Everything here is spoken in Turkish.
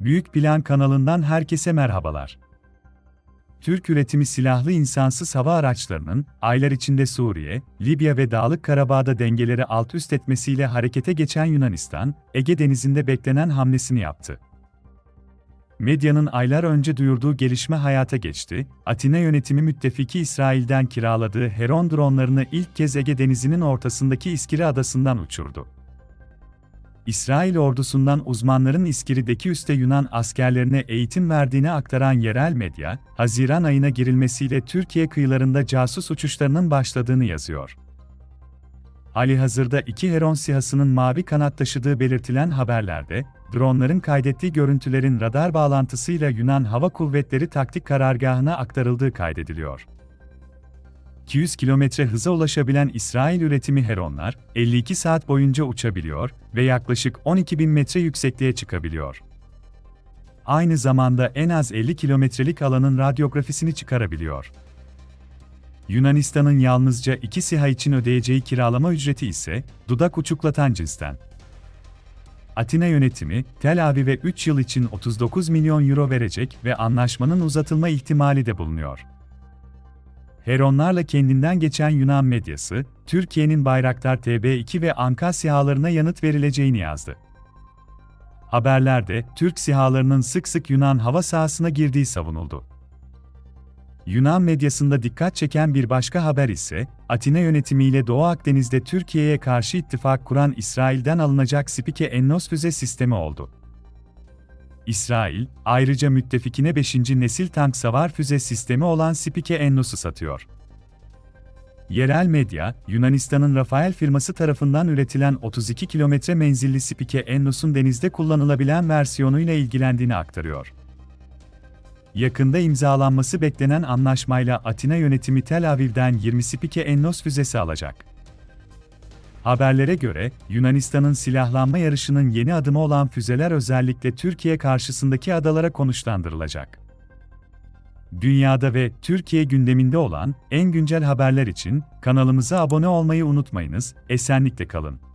Büyük Plan kanalından herkese merhabalar. Türk üretimi silahlı insansız hava araçlarının aylar içinde Suriye, Libya ve Dağlık Karabağ'da dengeleri alt üst etmesiyle harekete geçen Yunanistan, Ege Denizi'nde beklenen hamlesini yaptı. Medyanın aylar önce duyurduğu gelişme hayata geçti. Atina yönetimi müttefiki İsrail'den kiraladığı Heron dronlarını ilk kez Ege Denizi'nin ortasındaki İskiri adasından uçurdu. İsrail ordusundan uzmanların İskiri'deki üste Yunan askerlerine eğitim verdiğini aktaran yerel medya, Haziran ayına girilmesiyle Türkiye kıyılarında casus uçuşlarının başladığını yazıyor. Ali hazırda iki Heron SİHA'sının mavi kanat taşıdığı belirtilen haberlerde, dronların kaydettiği görüntülerin radar bağlantısıyla Yunan Hava Kuvvetleri taktik karargahına aktarıldığı kaydediliyor. 200 kilometre hıza ulaşabilen İsrail üretimi Heronlar, 52 saat boyunca uçabiliyor ve yaklaşık 12 bin metre yüksekliğe çıkabiliyor. Aynı zamanda en az 50 kilometrelik alanın radyografisini çıkarabiliyor. Yunanistan'ın yalnızca iki SİHA için ödeyeceği kiralama ücreti ise dudak uçuklatan cinsten. Atina yönetimi, Tel Aviv'e 3 yıl için 39 milyon euro verecek ve anlaşmanın uzatılma ihtimali de bulunuyor. Heronlarla kendinden geçen Yunan medyası, Türkiye'nin Bayraktar TB2 ve Anka SİHA'larına yanıt verileceğini yazdı. Haberlerde, Türk SİHA'larının sık sık Yunan hava sahasına girdiği savunuldu. Yunan medyasında dikkat çeken bir başka haber ise, Atina yönetimiyle Doğu Akdeniz'de Türkiye'ye karşı ittifak kuran İsrail'den alınacak Spike Ennos füze sistemi oldu. İsrail, ayrıca müttefikine 5. nesil tank savar füze sistemi olan Spike Ennos'u satıyor. Yerel medya, Yunanistan'ın Rafael firması tarafından üretilen 32 kilometre menzilli Spike Ennos'un denizde kullanılabilen versiyonuyla ilgilendiğini aktarıyor. Yakında imzalanması beklenen anlaşmayla Atina yönetimi Tel Aviv'den 20 Spike Ennos füzesi alacak. Haberlere göre, Yunanistan'ın silahlanma yarışının yeni adımı olan füzeler özellikle Türkiye karşısındaki adalara konuşlandırılacak. Dünyada ve Türkiye gündeminde olan en güncel haberler için kanalımıza abone olmayı unutmayınız, esenlikle kalın.